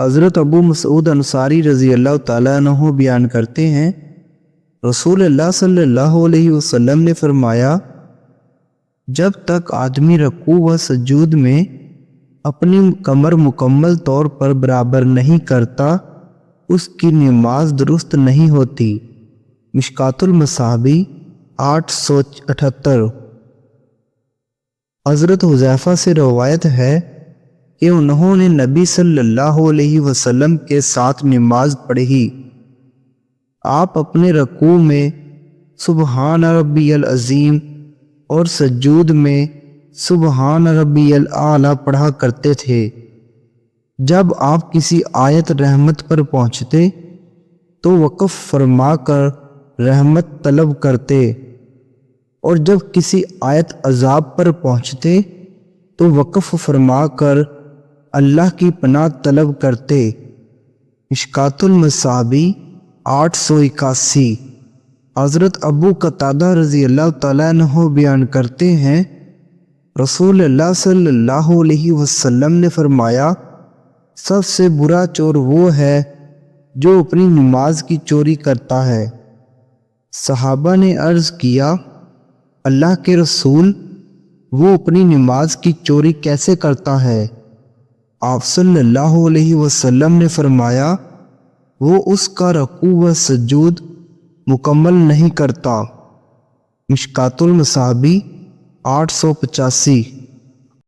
حضرت ابو مسعود انصاری رضی اللہ تعالیٰ عنہ بیان کرتے ہیں، رسول اللہ صلی اللہ علیہ وسلم نے فرمایا، جب تک آدمی رکوع و سجود میں اپنی کمر مکمل طور پر برابر نہیں کرتا، اس کی نماز درست نہیں ہوتی۔ مشکات المصابی آٹھ سو اٹھتر۔ حضرت حذیفہ سے روایت ہے کہ انہوں نے نبی صلی اللہ علیہ وسلم کے ساتھ نماز پڑھی۔ آپ اپنے رکوع میں سبحان ربی العظیم اور سجود میں سبحان ربی العلیٰ پڑھا کرتے تھے۔ جب آپ کسی آیت رحمت پر پہنچتے تو وقف فرما کر رحمت طلب کرتے۔ اور جب کسی آیت عذاب پر پہنچتے تو وقف فرما کر اللہ کی پناہ طلب کرتے۔ مشکات المصابی آٹھ سو اکاسی۔ حضرت ابو قطادہ رضی اللہ تعالیٰ عنہ بیان کرتے ہیں، رسول اللہ صلی اللہ علیہ وسلم نے فرمایا، سب سے برا چور وہ ہے جو اپنی نماز کی چوری کرتا ہے۔ صحابہ نے عرض کیا، اللہ کے رسول، وہ اپنی نماز کی چوری کیسے کرتا ہے؟ آپ صلی اللہ علیہ وسلم نے فرمایا، وہ اس کا رقو و سجود مکمل نہیں کرتا۔ مشکات المصابی آٹھ سو پچاسی۔